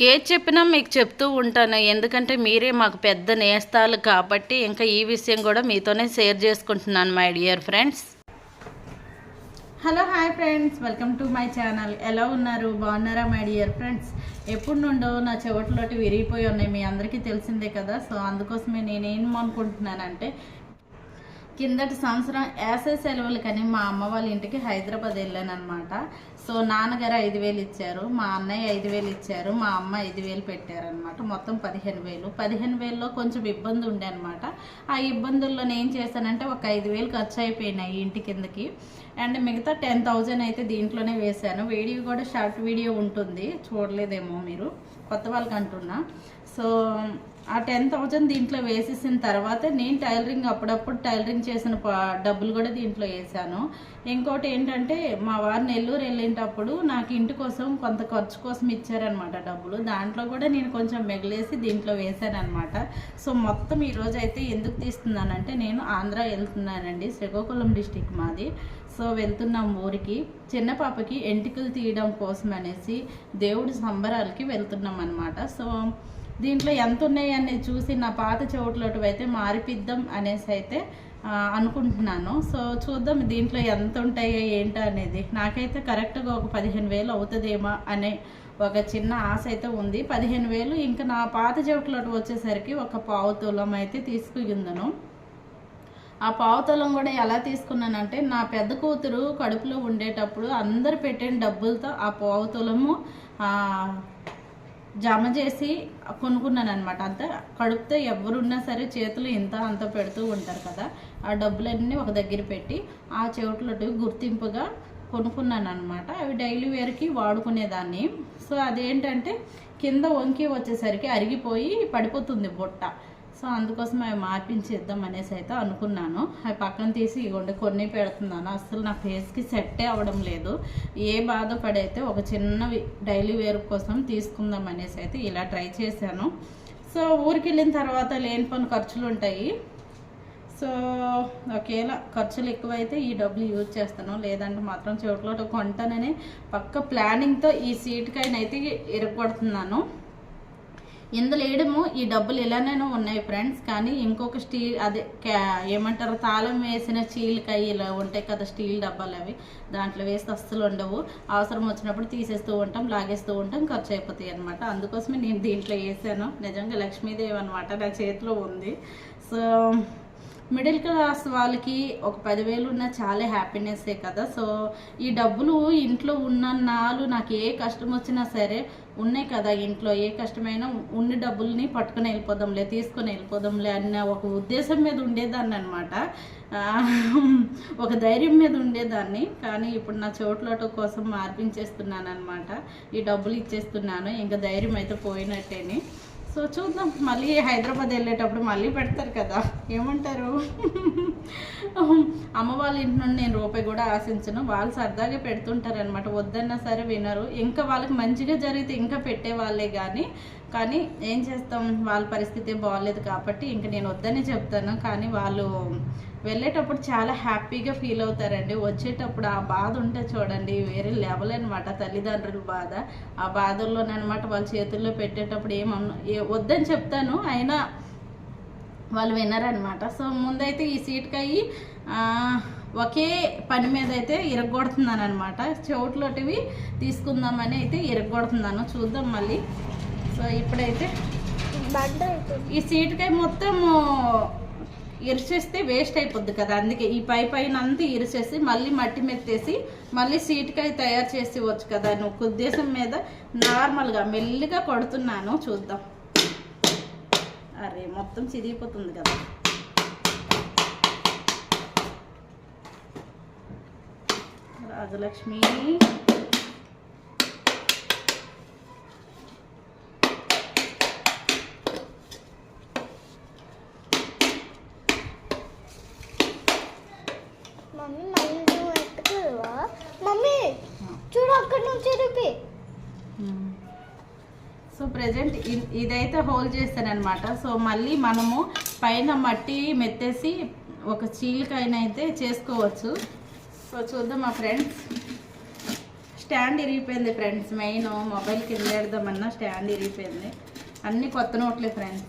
ఏది చెప్పినా మీకు చెప్తూ ఉంటాను. ఎందుకంటే మీరే మాకు పెద్ద నేస్తాలు కాబట్టి ఇంకా ఈ విషయం కూడా మీతోనే షేర్ చేసుకుంటున్నాను my dear friends hello hi friends. Welcome to my channel. ఎలా ఉన్నారు? బాగున్నారా మై డియర్ ఫ్రెండ్స్ ఎప్పుడు నుండో నా చెవట్లోటి విరిగిపోయి ఉన్నాయి. మీ అందరికీ తెలిసిందే కదా. సో అందుకోసమే నేనేమనుకుంటున్నానంటే కిందటి సంవత్సరం యాసే సెలవులకని మా అమ్మ వాళ్ళ ఇంటికి హైదరాబాద్ వెళ్ళానమాట సో నాన్నగారు ఐదు వేలు ఇచ్చారు మా అన్నయ్య ఐదు వేలు ఇచ్చారు మా అమ్మ ఐదు వేలు పెట్టారనమాట మొత్తం పదిహేను వేలు. పదిహేను వేలలో కొంచెం ఇబ్బంది ఉండే అనమాట ఆ ఇబ్బందుల్లో నేను చేశానంటే ఒక ఐదు వేలు ఖర్చు అయిపోయినాయి ఇంటి కిందకి. అండ్ మిగతా టెన్ థౌజండ్ అయితే దీంట్లోనే వేశాను. వీడియో కూడా షార్ట్ వీడియో ఉంటుంది. చూడలేదేమో మీరు. కొత్త వాళ్ళకి అంటున్నా సో ఆ టెన్ థౌజండ్ దీంట్లో వేసేసిన తర్వాత నేను టైలరింగ్ అప్పుడప్పుడు టైలరింగ్ చేసిన డబ్బులు కూడా దీంట్లో వేసాను. ఇంకోటి ఏంటంటే మా వారు నెల్లూరు వెళ్ళేటప్పుడు నాకు ఇంటి కోసం కొంత ఖర్చు కోసం ఇచ్చారనమాట డబ్బులు. దాంట్లో కూడా నేను కొంచెం మిగిలేసి దీంట్లో వేసాను అనమాట సో మొత్తం ఈరోజు అయితే ఎందుకు తీస్తున్నానంటే నేను ఆంధ్ర వెళ్తున్నానండి శ్రీకాకుళం డిస్టిక్ మాది. సో వెళ్తున్నాం ఊరికి. చిన్న పాపకి ఎంటికలు తీయడం కోసం అనేసి దేవుడి సంబరాలకి వెళ్తున్నాం అనమాట సో దీంట్లో ఎంత ఉన్నాయి అనేది చూసి నా పాత చెవుట్లోటి అయితే మారిపిద్దాం అనేసి అయితే అనుకుంటున్నాను. సో చూద్దాం దీంట్లో ఎంత ఉంటాయో ఏంటో అనేది. నాకైతే కరెక్ట్గా ఒక పదిహేను వేలు అవుతుందేమో అనే ఒక చిన్న ఆశ అయితే ఉంది. పదిహేను వేలు ఇంకా నా పాత చెవుట్లోటి వచ్చేసరికి ఒక పావు తులం అయితే తీసుకుందను ఆ పావుతలం కూడా ఎలా తీసుకున్నానంటే నా పెద్ద కూతురు కడుపులో ఉండేటప్పుడు అందరు పెట్టిన డబ్బులతో ఆ పావుతలము జమ చేసి కొనుక్కున్నాను అనమాట అంత కడుపుతో ఎవరున్నా సరే చేతులు ఇంత అంత పెడుతూ ఉంటారు కదా ఆ డబ్బులన్నీ ఒక దగ్గర పెట్టి ఆ చెవిట్లటు గుర్తింపుగా కొనుక్కున్నాను అనమాట అవి డైలీ వేర్కి వాడుకునేదాన్ని. సో అదేంటంటే కింద వంకి వచ్చేసరికి అరిగిపోయి పడిపోతుంది బుట్ట. సో అందుకోసం అవి మార్పించేద్దాం అనేసి అయితే అనుకున్నాను. అవి పక్కన తీసి ఇవ్వండి కొన్ని పెడుతున్నాను. అసలు నా ఫేస్కి సెట్టే అవ్వడం లేదు. ఏ బాధపడైతే ఒక చిన్నవి డైలీ వేర్ కోసం తీసుకుందాం అనేసి అయితే ఇలా ట్రై చేశాను. సో ఊరికి వెళ్ళిన తర్వాత లేని పని ఖర్చులు ఉంటాయి సో ఒకవేళ ఖర్చులు ఎక్కువైతే ఈ డబ్బులు యూజ్ చేస్తాను. లేదంటే మాత్రం చోట్ల కొంటానని పక్క ప్లానింగ్తో ఈ సీట్కైనా అయితే ఇరగొడుతున్నాను. ఇందులో వేయడము ఈ డబ్బులు ఇలానే ఉన్నాయి ఫ్రెండ్స్. కానీ ఇంకొక స్టీల్ అదే క్యా- ఏమంటారు తాళం వేసిన చీలకాయ ఇలా ఉంటాయి కదా స్టీల్ డబ్బాలు అవి. దాంట్లో వేస్తే అస్సలు ఉండవు. అవసరం వచ్చినప్పుడు తీసేస్తూ ఉంటాం లాగేస్తూ ఉంటాం ఖర్చు అయిపోతాయి అనమాట అందుకోసమే నేను దీంట్లో వేసాను. నిజంగా లక్ష్మీదేవి అనమాట నా చేతిలో ఉంది. సో మిడిల్ క్లాస్ వాళ్ళకి ఒక పదివేలు ఉన్న చాలా హ్యాపీనెస్సే కదా. సో ఈ డబ్బులు ఇంట్లో ఉన్న నాలు నాకు ఏ కష్టం వచ్చినా సరే ఉన్నాయి కదా ఇంట్లో. ఏ కష్టమైనా ఉన్న డబ్బుల్ని పట్టుకుని వెళ్ళిపోదాంలే తీసుకొని వెళ్ళిపోదాంలే అన్న ఒక ఉద్దేశం మీద ఉండేదాన్ని అనమాట ఒక ధైర్యం మీద ఉండేదాన్ని. కానీ ఇప్పుడు నా చోట్లోట కోసం మార్పించేస్తున్నాను అనమాట ఈ డబ్బులు ఇచ్చేస్తున్నాను. ఇంకా ధైర్యం అయితే పోయినట్టేని. సో చూద్దాం. మళ్ళీ హైదరాబాద్ వెళ్ళేటప్పుడు మళ్ళీ పెడతారు కదా. ఏమంటారు? అమ్మ వాళ్ళ ఇంటి నుండి నేను రూపాయి కూడా ఆశించను. వాళ్ళు సరదాగా పెడుతుంటారు అనమాట వద్దన్నా సరే వినరు. ఇంకా వాళ్ళకి మంచిగా జరిగితే ఇంకా పెట్టే వాళ్ళే కానీ కానీ ఏం చేస్తాం? వాళ్ళ పరిస్థితి బాగాలేదు కాబట్టి ఇంకా నేను వద్దని చెప్తాను. కానీ వాళ్ళు వెళ్ళేటప్పుడు చాలా హ్యాపీగా ఫీల్ అవుతారండి. వచ్చేటప్పుడు ఆ బాధ ఉంటే చూడండి వేరే లెవెల్ అనమాట తల్లిదండ్రుల బాధ. ఆ బాధల్లోనమాట వాళ్ళ చేతుల్లో పెట్టేటప్పుడు ఏమన్నా వద్దని చెప్తాను. అయినా వాళ్ళు వినరనమాట సో ముందైతే ఈ సీట్కి అయ్యి ఒకే పని మీద అయితే ఇరగొడుతున్నాను అనమాట చెవుట్లోటివి తీసుకుందామని అయితే ఇరగొడుతున్నాను. చూద్దాం మళ్ళీ. సో ఇప్పుడైతే ఈ సీటుకాయ మొత్తం ఇరిచేస్తే వేస్ట్ అయిపోద్ది కదా. అందుకే ఈ పై పైన అంతా ఇరిచేసి మళ్ళీ మట్టి మెత్తేసి మళ్ళీ సీటుకాయ తయారు చేసి వచ్చు కదా. అని ఒక ఉద్దేశం మీద నార్మల్గా మెల్లిగా కొడుతున్నాను. చూద్దాం. అరే మొత్తం చిరిగిపోతుంది కదా. రాజలక్ష్మి. అక్కడ నుంచి చూపి సో ప్రజెంట్ ఇదైతే హోల్డ్ చేస్తానమాట సో మళ్ళీ మనము పైన మట్టి మెత్తేసి ఒక చీలికైన అయితే చేసుకోవచ్చు. సో చూద్దాం మా ఫ్రెండ్స్. స్టాండ్ ఇరిగిపోయింది ఫ్రెండ్స్. మెయిన్ మొబైల్ కింద పెడదామన్నా స్టాండ్ ఇరిగిపోయింది. అన్ని కొత్త నోట్లే ఫ్రెండ్స్.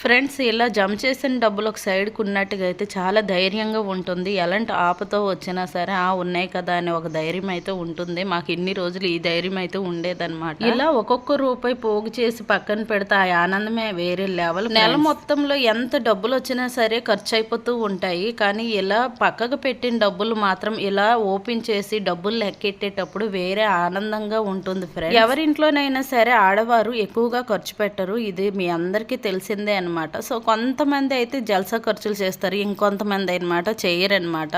ఫ్రెండ్స్ ఇలా జమ చేసిన డబ్బులు ఒక సైడ్కి ఉన్నట్టుగా అయితే చాలా ధైర్యంగా ఉంటుంది. ఎలాంటి ఆపతో వచ్చినా సరే ఆ ఉన్నాయి కదా అనే ఒక ధైర్యం అయితే ఉంటుంది. మాకు ఇన్ని రోజులు ఈ ధైర్యం అయితే ఉండేదన్నమాట. ఇలా ఒక్కొక్క రూపాయి పోగు చేసి పక్కన పెడితే ఆ ఆనందమే వేరే లెవెల్ నెల మొత్తంలో ఎంత డబ్బులు వచ్చినా సరే ఖర్చు అయిపోతూ ఉంటాయి. కానీ ఇలా పక్కకు పెట్టిన డబ్బులు మాత్రం ఇలా ఓపెన్ చేసి డబ్బులు లెక్కెట్టేటప్పుడు వేరే ఆనందంగా ఉంటుంది ఫ్రెండ్స్ ఎవరింట్లోనైనా సరే ఆడవారు ఎక్కువగా ఖర్చు పెట్టరు. ఇది మీ అందరికీ తెలిసిందే అనమాట సో కొంతమంది అయితే జల్సా ఖర్చులు చేస్తారు ఇంకొంతమంది అనమాట చేయరనమాట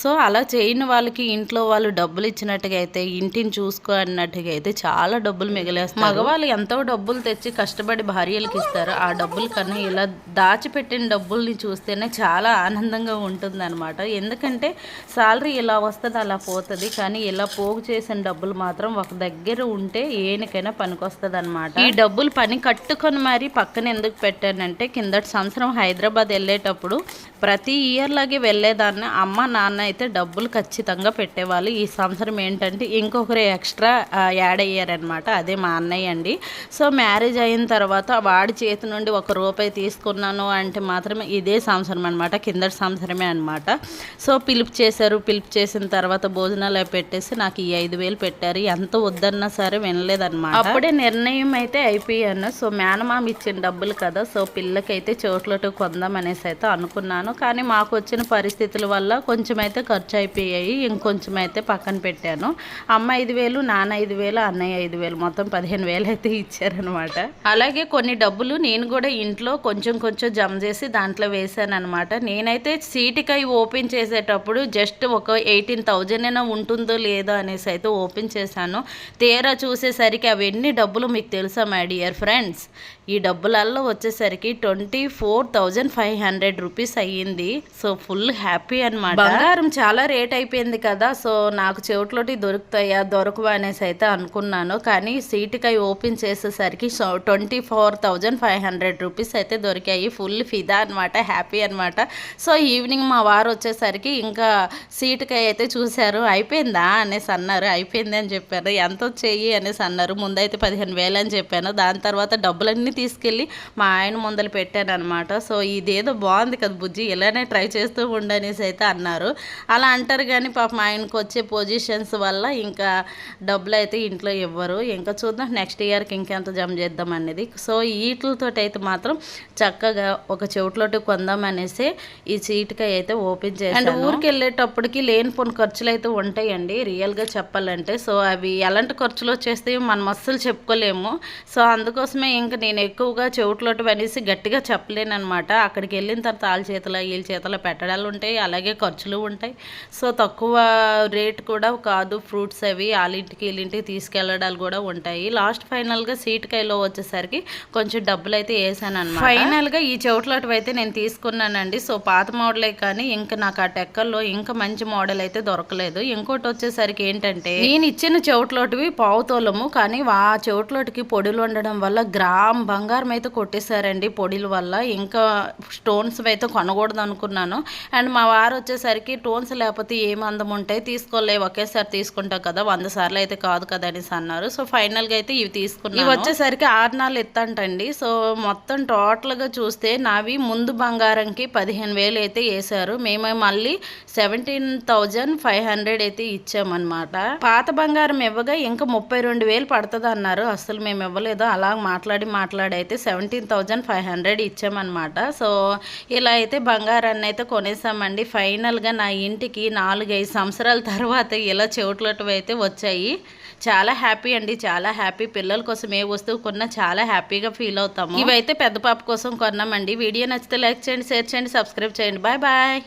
సో అలా చేయని వాళ్ళకి ఇంట్లో వాళ్ళు డబ్బులు ఇచ్చినట్టుగా అయితే ఇంటిని చూసుకో అన్నట్టుగా అయితే చాలా డబ్బులు మిగిలేస్తారు. మగవాళ్ళు ఎంతో డబ్బులు తెచ్చి కష్టపడి భార్యలకు ఇస్తారు. ఆ డబ్బుల కన్నా ఇలా దాచిపెట్టిన డబ్బుల్ని చూస్తేనే చాలా ఆనందంగా ఉంటుంది అనమాట ఎందుకంటే సాలరీ ఇలా వస్తుంది అలా పోతుంది. కానీ ఇలా పోగు చేసిన డబ్బులు మాత్రం ఒక దగ్గర ఉంటే ఏనికైనా పనికొస్తుంది అనమాట ఈ డబ్బులు పని కట్టుకొని మరి పక్కన ఎందుకు పెట్టానంటే అంటే కిందటి సంవత్సరం హైదరాబాద్ వెళ్ళేటప్పుడు ప్రతి ఇయర్ లాగే వెళ్ళేదాన్ని అమ్మ నాన్న అయితే డబ్బులు ఖచ్చితంగా పెట్టేవాళ్ళు. ఈ సంవత్సరం ఏంటంటే ఇంకొకరు ఎక్స్ట్రా యాడ్ అయ్యారనమాట అదే మా అన్నయ్య అండి. సో మ్యారేజ్ అయిన తర్వాత వాడి చేతి నుండి ఒక రూపాయి తీసుకున్నాను అంటే మాత్రమే ఇదే సంవత్సరం అనమాట కిందటి సంవత్సరమే అనమాట సో పిలుపు చేశారు. పిలుపు చేసిన తర్వాత భోజనాలు పెట్టేసి నాకు ఈ ఐదు వేలు పెట్టారు. ఎంత వద్దన్నా సరే వినలేదన్నమాట. అప్పుడే నిర్ణయం అయితే అయిపోయాను. సో మేనమామ ఇచ్చిన డబ్బులు కదా. సో పిల్లకైతే చోట్లటు కొందామనేసి అయితే అనుకున్నాను. కానీ మాకు వచ్చిన పరిస్థితుల వల్ల కొంచెం అయితే ఖర్చు అయిపోయాయి ఇంకొంచెం అయితే పక్కన పెట్టాను. అమ్మ ఐదు వేలు నాన్న ఐదు వేలు అన్నయ్య ఐదు వేలు మొత్తం పదిహేను వేలు అయితే ఇచ్చారనమాట. అలాగే కొన్ని డబ్బులు నేను కూడా ఇంట్లో కొంచెం కొంచెం జమ చేసి దాంట్లో వేసాను అనమాట నేనైతే సీటికై ఓపెన్ చేసేటప్పుడు జస్ట్ ఒక ఎయిటీన్ థౌజండ్ అయినా ఉంటుందో లేదో అనేసి అయితే ఓపెన్ చేశాను. తీరా చూసేసరికి అవన్నీ డబ్బులు మీకు తెలుసా మై డియర్ ఫ్రెండ్స్? ఈ డబ్బులల్లో వచ్చేసరికి twenty four thousand five hundred rupees అయ్యింది. సో ఫుల్ హ్యాపీ అనమాట బంగారం చాలా రేట్ అయిపోయింది కదా. సో నాకు చెవిట్లోటి దొరుకుతాయా దొరకవా అనేసి అయితే అనుకున్నాను. కానీ సీటుకై ఓపెన్ చేసేసరికి twenty four thousand five hundred rupees అయితే దొరికాయి. ఫుల్ ఫిదా అనమాట హ్యాపీ అనమాట సో ఈవినింగ్ మా వారు వచ్చేసరికి ఇంకా సీటుకై అయితే చూశారు. అయిపోయిందా అనేసి అన్నారు. అయిపోయింది అని చెప్పారు. ఎంత వచ్చేయి అనేసి అన్నారు. ముందైతే పదిహేను వేలు అని చెప్పాను. దాని తర్వాత డబ్బులన్నీ తీసుకెళ్ళి మా ఆయన ముందలు పెట్టాను అనమాట సో ఇదేదో బాగుంది కదా బుజ్జి ఇలానే ట్రై చేస్తూ ఉండనేసి అయితే అన్నారు. అలా అంటారు కానీ పాప మా ఆయనకు వచ్చే పొజిషన్స్ వల్ల ఇంకా డబ్బులు అయితే ఇంట్లో ఇవ్వరు. ఇంకా చూద్దాం నెక్స్ట్ ఇయర్కి ఇంకెంత జమ చేద్దాం అనేది సో వీటితో అయితే మాత్రం చక్కగా ఒక చెవిట్లోటి కొందాం అనేసి ఈ చీటికాయ అయితే ఓపెన్ చేసి అండ్ ఊరికి వెళ్ళేటప్పటికి లేని ఖర్చులు అయితే ఉంటాయండి రియల్గా చెప్పాలంటే. సో అవి ఎలాంటి ఖర్చులు వచ్చేస్తాయో మనం అస్సలు చెప్పుకోలేము. సో అందుకోసమే ఇంకా నేను ఎక్కువగా చెవుట్లోటి అనేసి గట్టిగా చెప్పలేను అనమాట అక్కడికి వెళ్ళిన తర్వాత వాళ్ళ చేతిలో వీళ్ళ చేతిలో పెట్టడాలు ఉంటాయి అలాగే ఖర్చులు ఉంటాయి. సో తక్కువ రేట్ కూడా కాదు ఫ్రూట్స్ అవి వాళ్ళింటికి వీళ్ళింటికి తీసుకెళ్ళడాలు కూడా ఉంటాయి. లాస్ట్ ఫైనల్గా సీట్ కైలో వచ్చేసరికి కొంచెం డబ్బులు అయితే వేసాను అనమాట ఫైనల్గా ఈ చెవిట్లోటివి అయితే నేను తీసుకున్నానండి. సో పాత మోడలే కానీ ఇంకా నాకు ఆ టెక్కల్లో ఇంకా మంచి మోడల్ అయితే దొరకలేదు. ఇంకోటి వచ్చేసరికి ఏంటంటే నేను ఇచ్చిన చెవుట్లోటివి పావుతోలము కానీ ఆ చెవుట్లోటికి పొడులు ఉండడం వల్ల గ్రామ్ బంగారం అయితే కొట్టేశారండి పొడిల వల్ల. ఇంకా స్టోన్స్ అయితే కొనకూడదు అనుకున్నాను అండ్ మా వారు వచ్చేసరికి స్టోన్స్ లేకపోతే ఏం అందం ఉంటాయి తీసుకోలే ఒకేసారి తీసుకుంటాం కదా వంద సార్లు అయితే కాదు కదా అనేసి అన్నారు. సో ఫైనల్గా అయితే ఇవి తీసుకున్నాను. ఇవి వచ్చేసరికి ఆరు నాలుగు ఎత్తంటండి. సో మొత్తం టోటల్గా చూస్తే నావి ముందు బంగారంకి పదిహేను వేలు అయితే వేశారు. మేము మళ్ళీ సెవెంటీన్ థౌజండ్ ఫైవ్ హండ్రెడ్ అయితే ఇచ్చామన్నమాట. పాత బంగారం ఇవ్వగా ఇంకా ముప్పై రెండు వేలు పడుతుంది అన్నారు అసలు మేము ఇవ్వలేదు. అలా మాట్లాడి మాట్లాడి అయితే సెవెంటీన్ థౌజండ్ ఫైవ్ హండ్రెడ్ ఇచ్చామన్నమాట. సో ఇలా అయితే బంగారాన్ని అయితే కొనేసామండి. ఫైనల్గా నా ఇంటికి నాలుగైదు సంవత్సరాల తర్వాత ఇలా చెవిట్లటివి అయితే వచ్చాయి. చాలా హ్యాపీ అండి. చాలా హ్యాపీ. పిల్లల కోసం ఏ వస్తువు కొన్నా చాలా హ్యాపీగా ఫీల్ అవుతాము. ఇవైతే పెద్ద పాప కోసం కొన్నామండి. వీడియో నచ్చితే లైక్ చేయండి షేర్ చేయండి సబ్స్క్రైబ్ చేయండి. Bye bye.